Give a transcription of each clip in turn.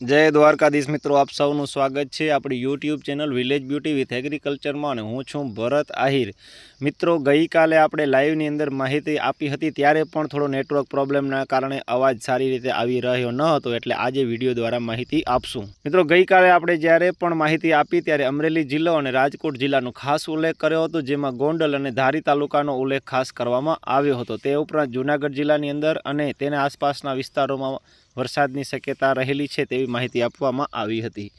જય દ્વારકાધીશ મિત્રો, આપ સૌનું સ્વાગત છે આપણી YouTube channel village beauty with એગ્રીકલ્ચરમાં અને હું છું ભરત આહિર. મિત્રો, ગઈકાલે આપણે લાઈવની અંદર માહિતી આપી હતી, ત્યારે પણ થોડો નેટવર્ક પ્રોબ્લેમના કારણે અવાજ સારી રીતે આવી રહ્યો ન હતો, એટલે આજે વીડિયો દ્વારા માહિતી આપશું. મિત્રો, ગઈકાલે આપણે જ્યારે પણ માહિતી આપી, ત્યારે અમરેલી જિલ્લો અને રાજકોટ જિલ્લાનો ખાસ ઉલ્લેખ કર્યો હતો, જેમાં ગોંડલ અને ધારી તાલુકાનો ઉલ્લેખ ખાસ કરવામાં આવ્યો હતો. તે ઉપરાંત જૂનાગઢ જિલ્લાની અંદર અને તેના આસપાસના વિસ્તારોમાં વરસાદની શક્યતા રહેલી છે તેવી માહિતી આપવામાં આવી હતી.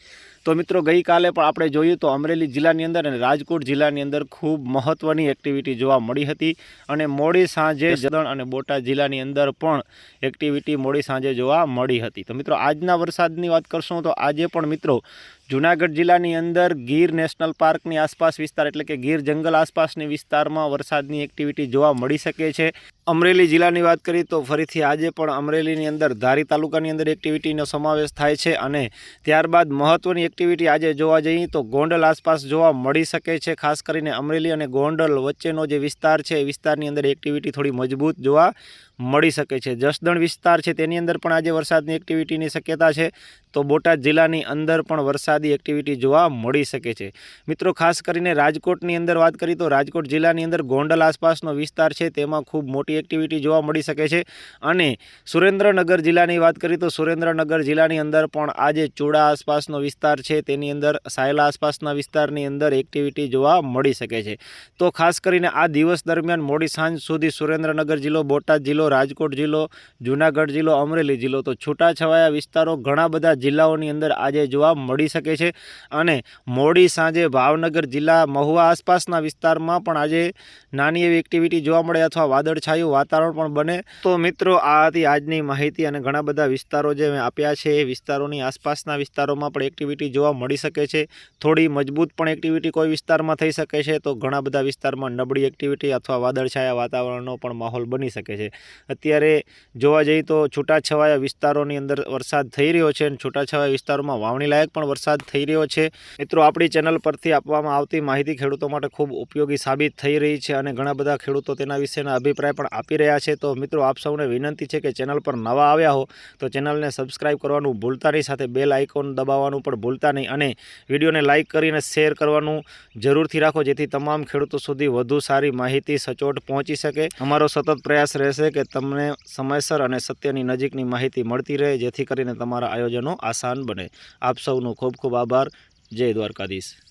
તો મિત્રો ગઈકાલે પણ આપણે જોયું તો અમરેલી જિલ્લાની અંદર અને રાજકોટ જિલ્લાની અંદર ખૂબ મહત્ત્વની એક્ટિવિટી જોવા મળી હતી. અને મોડી સાંજે જદણ અને બોટાદ જિલ્લાની અંદર પણ એક્ટિવિટી મોડી સાંજે જોવા મળી હતી. તો મિત્રો આજના વરસાદની વાત કરશું તો આજે પણ મિત્રો જુનાગઢ જિલ્લાની અંદર ગીર નેશનલ પાર્કની આસપાસ વિસ્તાર એટલે કે ગીર જંગલ આસપાસની વિસ્તારમાં વરસાદની એક્ટિવિટી જોવા મળી શકે છે. અમરેલી જિલ્લાની વાત કરીએ તો ફરીથી આજે પણ અમરેલીની અંદર ધારી તાલુકાની અંદર એક્ટિવિટીનો સમાવેશ થાય છે અને ત્યારબાદ મહત્ત્વની એક્ટિવિટી આજે જોવા જઈએ તો ગોંડલ આસપાસ જોવા મળી શકે છે, ખાસ કરીને અમરેલી અને ગોંડલ વચ્ચેનો જે વિસ્તાર છે, એ વિસ્તારની અંદર એક્ટિવિટી થોડી મજબૂત જોવા મળી શકે છે. જસદણ વિસ્તાર છે તેની અંદર પણ આજે વરસાદની એક્ટિવિટીની શક્યતા છે. તો બોટાદ જિલ્લાની અંદર પણ વરસાદી એક્ટિવિટી જોવા મળી શકે છે. મિત્રો, ખાસ કરીને રાજકોટની અંદર વાત કરીએ તો રાજકોટ જિલ્લાની અંદર ગોંડલ આસપાસનો વિસ્તાર છે તેમાં ખૂબ મોટી એક્ટિવિટી જોવા મળી શકે છે. અને સુરેન્દ્રનગર જિલ્લાની વાત કરીએ તો સુરેન્દ્રનગર જિલ્લાની અંદર પણ આજે ચૂડા આસપાસનો વિસ્તાર છે. તેની અંદર સાયલા આસપાસના વિસ્તારની અંદર એક્ટિવિટી જોવા મળી શકે છે. તો ખાસ કરીને આ દિવસ દરમિયાન મોડી સાંજ સુધી સુરેન્દ્રનગર જિલ્લો, બોટાદ જિલ્લો રાજકોટ જિલ્લો, જૂનાગઢ જિલ્લો, અમરેલી જિલ્લો. તો છૂટાછવાયા વિસ્તારો ઘણા બધા જિલ્લાઓની અંદર આજે જોવા મળી શકે છે અને મોડી સાંજે ભાવનગર જિલ્લા મહુવા આસપાસના વિસ્તારમાં પણ આજે નાની એવી એક્ટિવિટી જોવા મળે અથવા વાદળછાયું વાતાવરણ પણ બને. તો મિત્રો, આ હતી આજની માહિતી અને ઘણા બધા વિસ્તારો જે મેં આપ્યા છે એ વિસ્તારોની આસપાસના વિસ્તારોમાં પણ એક્ટિવિટી જોવા મળી શકે છે. થોડી મજબૂત પણ એક્ટિવિટી કોઈ વિસ્તારમાં થઈ શકે છે તો ઘણા બધા વિસ્તારમાં નબળી એક્ટિવિટી અથવા વાદળછાયા વાતાવરણનો પણ માહોલ બની શકે છે. અત્યારે જોવા જઈએ તો છૂટાછવાયા વિસ્તારોની અંદર વરસાદ થઈ રહ્યો છે અને છૂટાછવાયા વિસ્તારોમાં વાવણી લાયક પણ વરસાદ થઈ રહ્યો છે. મિત્રો, આપણી ચેનલ પરથી આપવામાં આવતી માહિતી ખેડૂતો માટે ખૂબ ઉપયોગી સાબિત થઈ રહી છે અને ઘણા બધા ખેડૂતો તેના વિશેના અભિપ્રાય પણ આપી રહ્યા છે. તો મિત્રો, આપ સૌને વિનંતી છે કે ચેનલ પર નવા આવ્યા હો, તો ચેનલને સબસ્ક્રાઈબ કરવાનું ભૂલતા નહીં, સાથે બેલ આઇકોન દબાવવાનું પણ ભૂલતા નહીં અને વિડીયોને લાઇક કરીને શેર કરવાનું જરૂરથી રાખો, જેથી તમામ ખેડૂતો સુધી વધુ સારી માહિતી સચોટ પહોંચી શકે. અમારો સતત પ્રયાસ રહેશે કે તમને સમયસર અને સત્યની નજીકની માહિતી મળતી રહે, જેથી કરીને તમારા આયોજનો આસાન બને. આપ સૌનો ખૂબ ખૂબ આભાર. જય દ્વારકાધીશ.